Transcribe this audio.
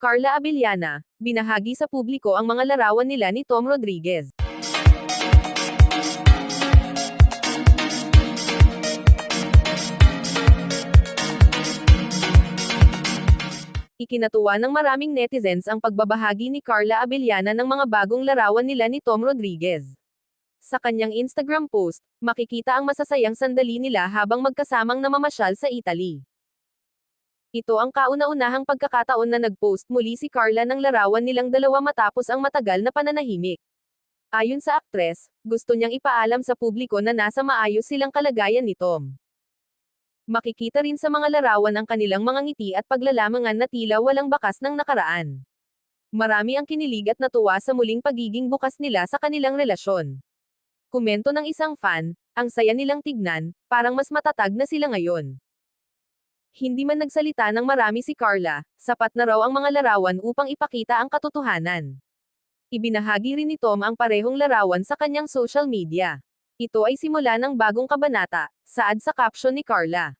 Carla Abellana, binahagi sa publiko ang mga larawan nila ni Tom Rodriguez. Ikinatuwa ng maraming netizens ang pagbabahagi ni Carla Abellana ng mga bagong larawan nila ni Tom Rodriguez. Sa kanyang Instagram post, makikita ang masasayang sandali nila habang magkasamang namamasyal sa Italy. Ito ang kauna-unahang pagkakataon na nag-post muli si Carla ng larawan nilang dalawa matapos ang matagal na pananahimik. Ayon sa aktres, gusto niyang ipaalam sa publiko na nasa maayos silang kalagayan ni Tom. Makikita rin sa mga larawan ang kanilang mga ngiti at paglalamangan na tila walang bakas ng nakaraan. Marami ang kinilig at natuwa sa muling pagiging bukas nila sa kanilang relasyon. Komento ng isang fan, ang saya nilang tignan, parang mas matatag na sila ngayon. Hindi man nagsalita ng marami si Carla, sapat na raw ang mga larawan upang ipakita ang katotohanan. Ibinahagi rin ni Tom ang parehong larawan sa kanyang social media. Ito ay simula ng bagong kabanata, saad sa caption ni Carla.